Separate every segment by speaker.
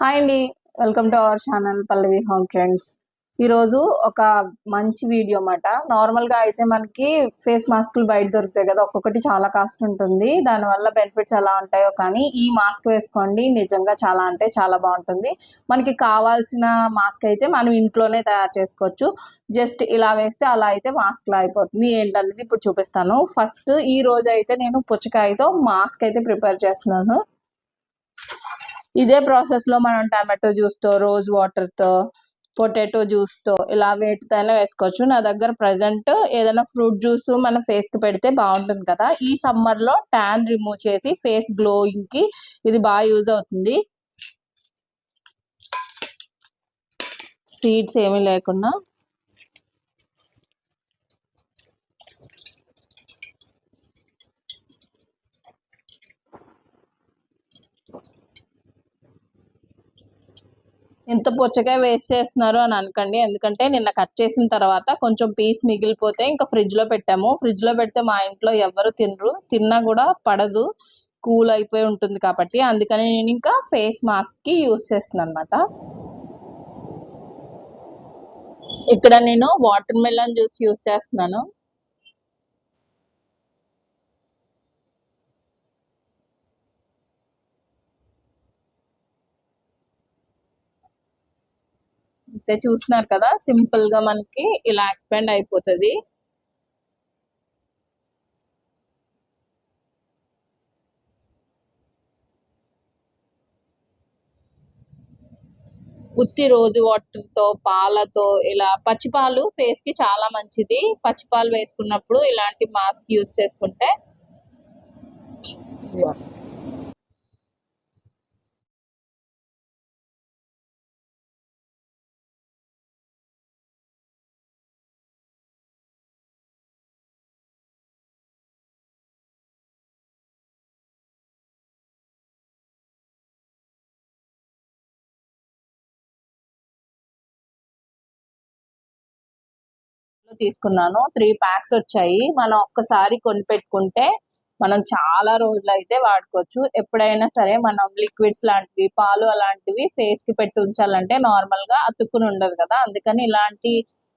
Speaker 1: Hi అండి. Welcome to our channel Pallavi home trends ఈరోజు ఒక మంచి వీడియో అన్నమాట. నార్మల్గా అయితే మనకి ఫేస్ మాస్కులు బయట దొరుకుతాయి కదా ఒక్కొక్కటి చాలా కాస్ట్ ఉంటుంది. దానివల్ల బెనిఫిట్స్ ఎలా ఉంటాయో కానీ ఈ మాస్క్ వేసుకోండి నిజంగా చాలా అంటే చాలా బాగుంటుంది. మనకి కావాల్సిన మాస్క్ అయితే మనం ఇంట్లోనే తయారు చేసుకోవచ్చు. జస్ట్ ఇలా వేస్తే అలా అయితే మాస్క్లు అయిపోతుంది. ఏంటనేది ఇప్పుడు చూపిస్తాను. ఫస్ట్ ఈ రోజు అయితే నేను పుచ్చకాయతో మాస్క్ అయితే ప్రిపేర్ చేస్తున్నాను. ఇదే ప్రాసెస్లో మనం టమాటో జ్యూస్తో రోజ్ వాటర్తో పొటాటో జ్యూస్తో ఇలా వేటితో అయినా వేసుకోవచ్చు. నా దగ్గర ప్రజెంట్ ఏదైనా ఫ్రూట్ జ్యూస్ మన ఫేస్కి పెడితే బాగుంటుంది కదా. ఈ సమ్మర్లో ట్యాన్ రిమూవ్ చేసి ఫేస్ గ్లోయింగ్కి ఇది బాగా యూజ్ అవుతుంది. సీడ్స్ ఏమీ లేకుండా. ఇంత పుచ్చకాయ వేస్ట్ చేస్తున్నారు అని అనకండి. ఎందుకంటే నిన్న కట్ చేసిన తర్వాత కొంచెం పీస్ మిగిలిపోతే ఇంకా ఫ్రిడ్జ్లో పెట్టాము. ఫ్రిడ్జ్లో పెడితే మా ఇంట్లో ఎవరు తినరు. తిన్నా కూడా పడదు. కూల్ అయిపోయి ఉంటుంది కాబట్టి అందుకని నేను ఇంకా ఫేస్ మాస్క్కి యూస్ చేస్తున్నాను అనమాట ఇక్కడ నేను వాటర్ మెలన్ జ్యూస్ యూస్ చేస్తున్నాను. అయితే చూస్తున్నారు కదా సింపుల్గా మనకి ఇలా ఎక్స్పెండ్ అయిపోతుంది. ఉత్తి రోజు వాటర్తో పాలతో ఇలా పచ్చిపాలు ఫేస్కి చాలా మంచిది. పచ్చిపాలు వేసుకున్నప్పుడు ఇలాంటి మాస్క్ యూస్ చేసుకుంటే తీసుకున్నాను. త్రీ ప్యాక్స్ వచ్చాయి. మనం ఒక్కసారి కొని పెట్టుకుంటే మనం చాలా రోజులు అయితే వాడుకోవచ్చు. ఎప్పుడైనా సరే మనం లిక్విడ్స్ లాంటివి పాలు అలాంటివి ఫేస్కి పెట్టి ఉంచాలంటే నార్మల్గా అతుక్కుని ఉండదు కదా. అందుకని ఇలాంటి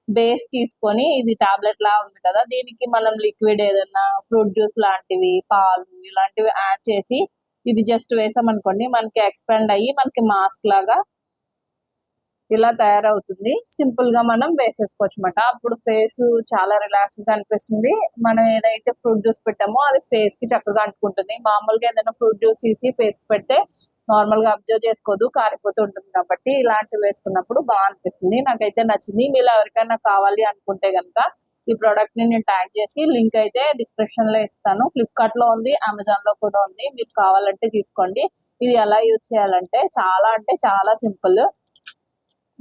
Speaker 1: బేస్ తీసుకొని ఇది టాబ్లెట్ లా ఉంది కదా. దీనికి మనం లిక్విడ్ ఏదైనా ఫ్రూట్ జ్యూస్ లాంటివి పాలు ఇలాంటివి యాడ్ చేసి ఇది జస్ట్ వేసామనుకోండి మనకి ఎక్స్పాండ్ అయ్యి మనకి మాస్క్ లాగా ఇలా తయారవుతుంది. సింపుల్గా మనం వేసేసుకోవచ్చు అనమాట అప్పుడు ఫేస్ చాలా రిలాక్స్గా అనిపిస్తుంది. మనం ఏదైతే ఫ్రూట్ జ్యూస్ పెట్టామో అది ఫేస్కి చక్కగా అంటుకుంటుంది. మామూలుగా ఏదైనా ఫ్రూట్ జ్యూస్ తీసి ఫేస్కి పెడితే నార్మల్గా అబ్జర్వ్ చేసుకోదు కారిపోతూ ఉంటుంది కాబట్టి ఇలాంటివి వేసుకున్నప్పుడు బాగా అనిపిస్తుంది. నాకైతే నచ్చింది. మీరు ఎవరికైనా కావాలి అనుకుంటే కనుక ఈ ప్రోడక్ట్ని నేను ట్యాగ్ చేసి లింక్ అయితే డిస్క్రిప్షన్లో ఇస్తాను. ఫ్లిప్కార్ట్లో ఉంది అమెజాన్లో కూడా ఉంది. మీకు కావాలంటే తీసుకోండి. ఇది ఎలా యూస్ చేయాలంటే చాలా అంటే చాలా సింపుల్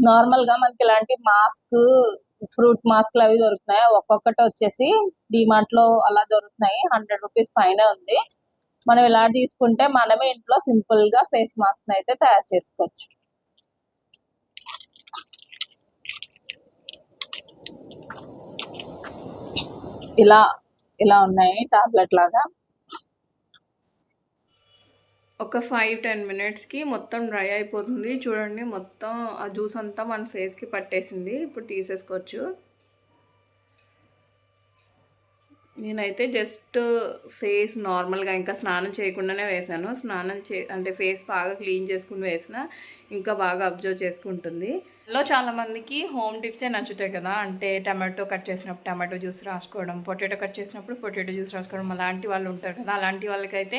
Speaker 1: నార్మల్గా మనకి ఇలాంటి మాస్క్ ఫ్రూట్ మాస్క్లు అవి దొరుకుతున్నాయి. ఒక్కొక్కటి వచ్చేసి డిమార్ట్లో అలా దొరుకుతున్నాయి. హండ్రెడ్ రూపీస్ పైన ఉంది. మనం ఇలా తీసుకుంటే మనమే ఇంట్లో సింపుల్గా ఫేస్ మాస్క్ అయితే తయారు చేసుకోవచ్చు. ఇలా ఇలా ఉన్నాయి టాబ్లెట్ లాగా. ఒక ఫైవ్ టెన్ మినిట్స్కి మొత్తం డ్రై అయిపోతుంది. చూడండి మొత్తం ఆ జ్యూస్ అంతా మన ఫేస్కి పట్టేసింది. ఇప్పుడు తీసేసుకోవచ్చు. నేనైతే జస్ట్ ఫేస్ నార్మల్గా ఇంకా స్నానం చేయకుండానే వేసాను. స్నానం చే అంటే ఫేస్ బాగా క్లీన్ చేసుకుని వేసిన ఇంకా బాగా అబ్జర్వ్ చేసుకుంటుంది. లో చాలామందికి హోమ్ టిప్సే నచ్చుతాయి కదా. అంటే టమాటో కట్ చేసినప్పుడు టమాటో జ్యూస్ రాసుకోవడం పొటాటో కట్ చేసినప్పుడు పొటాటో జ్యూస్ రాసుకోవడం అలాంటి వాళ్ళు ఉంటారు కదా. అలాంటి వాళ్ళకైతే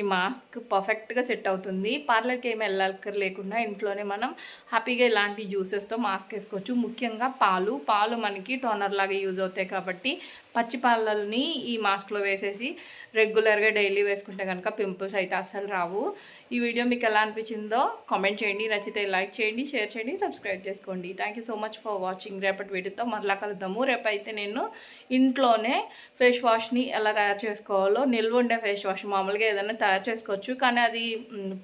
Speaker 1: ఈ మాస్క్ పర్ఫెక్ట్గా సెట్ అవుతుంది. పార్లర్కి ఏమి వెళ్ళక్కర్ లేకుండా ఇంట్లోనే మనం హ్యాపీగా ఇలాంటి జ్యూసెస్తో మాస్క్ వేసుకోవచ్చు. ముఖ్యంగా పాలు. పాలు మనకి టోనర్ లాగా యూజ్ అవుతాయి కాబట్టి పచ్చి పాలల్ని ఈ మాస్క్లో వేసేసి రెగ్యులర్గా డైలీ వేసుకుంటే కనుక పింపుల్స్ అయితే అస్సలు రావు. ఈ వీడియో మీకు ఎలా అనిపించిందో కామెంట్ చేయండి. నచ్చితే లైక్ చేయండి షేర్ చేయండి సబ్స్క్రైబ్ చేసుకోండి. Thank so much for watching రేపటి వీడియోతో మరలా కలుద్దాము. రేపైతే నేను ఇంట్లోనే ఫేస్ వాష్ని ఎలా తయారు చేసుకోవాలో నిల్వ ఉండే ఫేస్ వాష్ మామూలుగా ఏదైనా తయారు చేసుకోవచ్చు. కానీ అది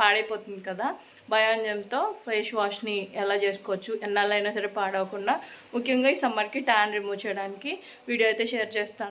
Speaker 1: పాడైపోతుంది కదా. భయాంజంతో ఫేస్ వాష్ని ఎలా చేసుకోవచ్చు ఎన్నాళ్ళైనా సరే పాడవకుండా ముఖ్యంగా ఈ సమ్మర్కి ట్యాన్ రిమూవ్ చేయడానికి వీడియో అయితే షేర్ చేస్తాను.